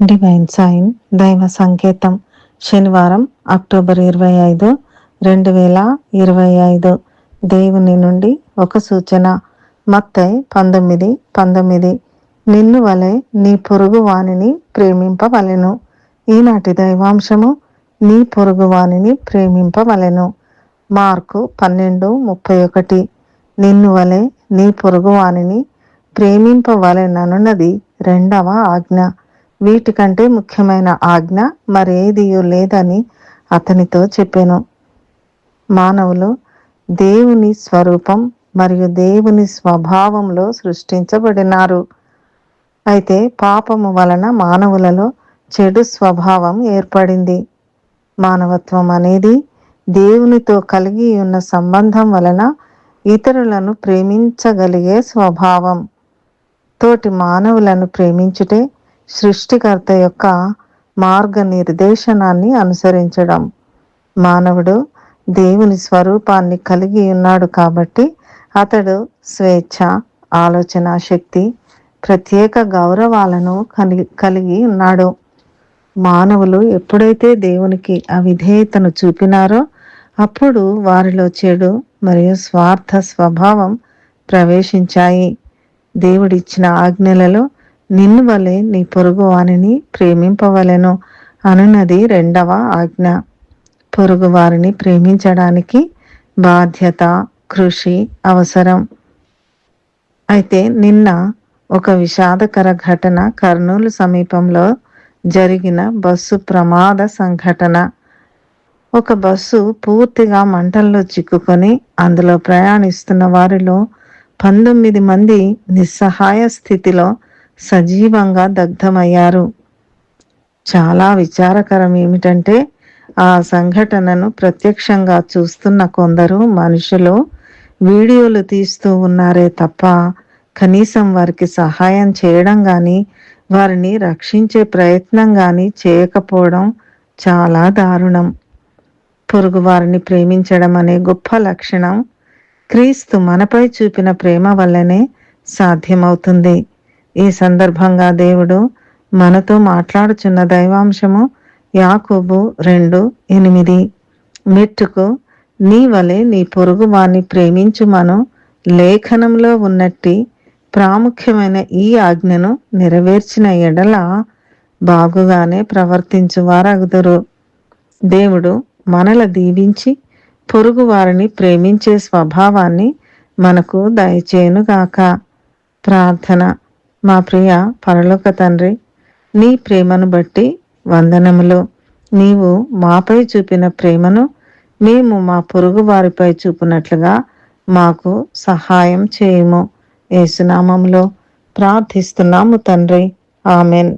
Divine sign దైవ సంకేతం శనివారం అక్టోబర్ ఇరవై ఐదు రెండు వేల ఇరవై ఐదు. దేవుని నుండి ఒక సూచన. మత్తై పంతొమ్మిది పంతొమ్మిది. నిన్ను వలె నీ పొరుగు వాణిని ప్రేమింపవలెను. ఈనాటి దైవాంశము నీ పొరుగు వాణిని ప్రేమింపవలెను. మార్కు పన్నెండు ముప్పై ఒకటి. నిన్ను వలె నీ పొరుగు వాణిని ప్రేమింపవలెననున్నది రెండవ ఆజ్ఞ. వీటికంటే ముఖ్యమైన ఆజ్ఞ మరేదియూ లేదని అతనితో చెప్పాను. మానవులు దేవుని స్వరూపం మరియు దేవుని స్వభావంలో సృష్టించబడినారు. అయితే పాపము వలన మానవులలో చెడు స్వభావం ఏర్పడింది. మానవత్వం అనేది దేవునితో కలిగి ఉన్న సంబంధం వలన ఇతరులను ప్రేమించగలిగే స్వభావం. తోటి మానవులను ప్రేమించుటే సృష్టికర్త యొక్క మార్గ నిర్దేశనాన్ని అనుసరించడం. మానవుడు దేవుని స్వరూపాన్ని కలిగి ఉన్నాడు కాబట్టి అతడు స్వేచ్ఛ ఆలోచన శక్తి ప్రత్యేక గౌరవాలను కలిగి కలిగి ఉన్నాడు. మానవులు ఎప్పుడైతే దేవునికి అవిధేయతను చూపినారో అప్పుడు వారిలో చెడు మరియు స్వార్థ స్వభావం ప్రవేశించాయి. దేవుడిచ్చిన ఆజ్ఞలలో నిన్ను వలె నీ పొరుగువారిని ప్రేమింపవలెను అనున్నది రెండవ ఆజ్ఞ. పొరుగు వారిని ప్రేమించడానికి బాధ్యత కృషి అవసరం. అయితే నిన్న ఒక విషాదకర ఘటన కర్నూలు సమీపంలో జరిగిన బస్సు ప్రమాద సంఘటన. ఒక బస్సు పూర్తిగా మంటల్లో చిక్కుకొని అందులో ప్రయాణిస్తున్న వారిలో పంతొమ్మిది మంది నిస్సహాయ స్థితిలో సజీవంగా దగ్ధమయ్యారు. చాలా విచారకరం ఏమిటంటే ఆ సంఘటనను ప్రత్యక్షంగా చూస్తున్న కొందరు మనుషులు వీడియోలు తీస్తూ ఉన్నారే తప్ప కనీసం వారికి సహాయం చేయడం కానీ వారిని రక్షించే ప్రయత్నం కానీ చేయకపోవడం చాలా దారుణం. పొరుగు వారిని ప్రేమించడం అనే గొప్ప లక్షణం క్రీస్తు మనపై చూపిన ప్రేమ వల్లనే సాధ్యమవుతుంది. ఈ సందర్భంగా దేవుడు మనతో మాట్లాడుచున్న దైవాంశము యాకోబు రెండు ఎనిమిది. మెట్టుకు నీ వలె నీ పొరుగు వాణ్ణి ప్రేమించుమను లేఖనంలో ఉన్నట్టి ప్రాముఖ్యమైన ఈ ఆజ్ఞను నెరవేర్చిన ఎడల బాగుగానే ప్రవర్తించువారగుదురు. దేవుడు మనల దీవించి పొరుగు వారిని ప్రేమించే స్వభావాన్ని మనకు దయచేయునుగాక. ప్రార్థన. మా ప్రియ పరలోక తండ్రి నీ ప్రేమను బట్టి వందనములు. నీవు మాపై చూపిన ప్రేమను మేము మా పొరుగు వారిపై చూపినట్లుగా మాకు సహాయం చేయము. ఏసునామంలో ప్రార్థిస్తున్నాము తండ్రి. ఆమెన్.